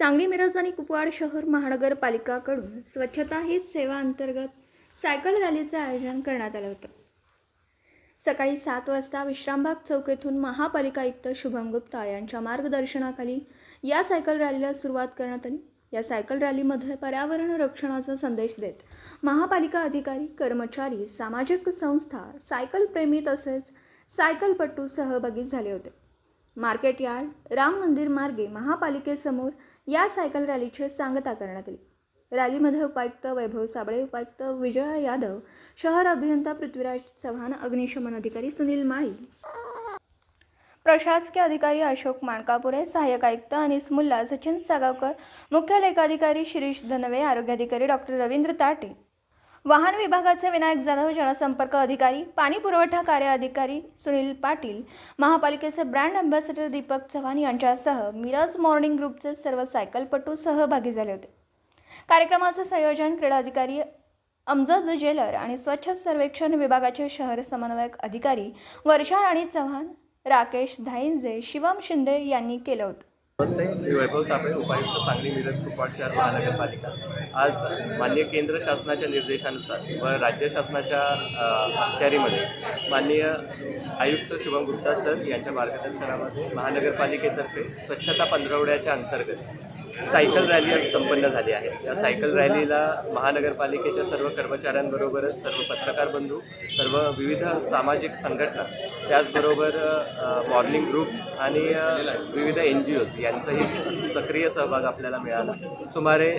सांगली मिरज आणि कुपवाड शहर महानगरपालिकाकडून स्वच्छता हीच सेवा अंतर्गत सायकल रॅलीचं आयोजन करण्यात आलं होतं. सकाळी सात वाजता विश्रामबाग चौक येथून महापालिका आयुक्त शुभम गुप्ता यांच्या मार्गदर्शनाखाली या सायकल रॅलीला सुरुवात करण्यात आली. या सायकल रॅलीमध्ये पर्यावरण रक्षणाचा संदेश देत महापालिका अधिकारी कर्मचारी सामाजिक संस्था सायकल प्रेमी तसेच सायकलपटू सहभागी झाले होते. मार्केट यार्ड राम मंदिर मार्गे महापालिकेसमोर या सायकल रॅलीची सांगता करण्यात आली. रॅलीमध्ये उपायुक्त वैभव साबळे उपायुक्त विजय यादव शहर अभियंता पृथ्वीराज चव्हाण अग्निशमन अधिकारी सुनील माळी. प्रशासकीय अधिकारी अशोक माणकापुरे सहाय्यक आयुक्त अनिस मुल्ला सचिन सागावकर मुख्य लेखाधिकारी शिरीष धनवे आरोग्याधिकारी डॉक्टर रवींद्र ताटे. वाहन विभागाचे विनायक जाधव जनसंपर्क अधिकारी पाणी पुरवठा कार्य अधिकारी सुनील पाटील महापालिकेचे ब्रँड अँबॅसेडर दीपक चव्हाण यांच्यासह मिरज मॉर्निंग ग्रुपचे सर्व सायकलपटू सहभागी झाले होते. कार्यक्रमाचे संयोजन क्रीडा अधिकारी अमजद जेलर आणि स्वच्छ सर्वेक्षण विभागाचे शहर समन्वयक अधिकारी वर्षा राणी चव्हाण राकेश धाईंजे शिवम शिंदे यांनी केलं होतं. नमस्ते मी वैभव साबळे उपायुक्त सांगली मिरज सुपाट शहर महानगरपालिका. आज माननीय केंद्र शासनाच्या निर्देशानुसार व राज्य शासनाच्या अखत्यारीमध्ये माननीय आयुक्त शुभम गुप्ता सर यांच्या मार्गदर्शनामध्ये महानगरपालिकेतर्फे स्वच्छता पंधरवड्याच्या अंतर्गत सायकल रॅली आज संपन्न झाली आहे. या सायकल रॅलीला महानगरपालिकेच्या सर्व कर्मचाऱ्यांबरोबरच सर्व पत्रकार बंधू सर्व विविध सामाजिक संघटना त्याचबरोबर मॉर्निंग ग्रुप्स आणि विविध एन जी ओज यांचाही सक्रिय सहभाग आपल्याला मिळाला. सुमारे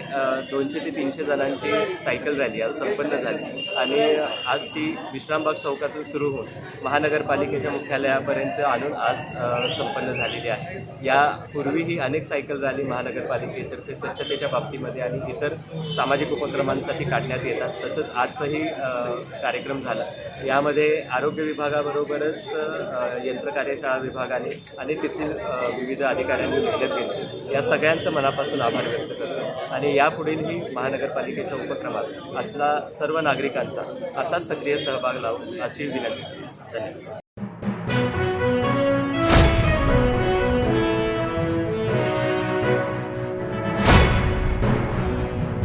दोनशे ते तीनशे जणांची सायकल रॅली आज संपन्न झाली आणि आज ती विश्रामबाग चौकातून सुरू होऊन महानगरपालिकेच्या मुख्यालयापर्यंत आणून आज संपन्न झालेली आहे. यापूर्वीही अनेक सायकल रॅली महानगरपालिकेतर्फे स्वच्छतेच्या बाबतीमध्ये आणि इतर सामाजिक उपक्रमांसाठी काढण्यात येतात. तसंच आजचाही कार्यक्रम झाला. यामध्ये आरोग्य विभागाबरोबरच यंत्रकार्यशाळा विभागाने आणि तेथील विविध अधिकाऱ्यांनी मेहनत घेतली या सगळ्यांचं मनापासून आभार व्यक्त करतो. आणि यापुढीलही महानगरपालिकेच्या उपक्रमात असला सर्व नागरिकांचा असाच सक्रिय सहभाग लावून अशी विनंती. धन्यवाद.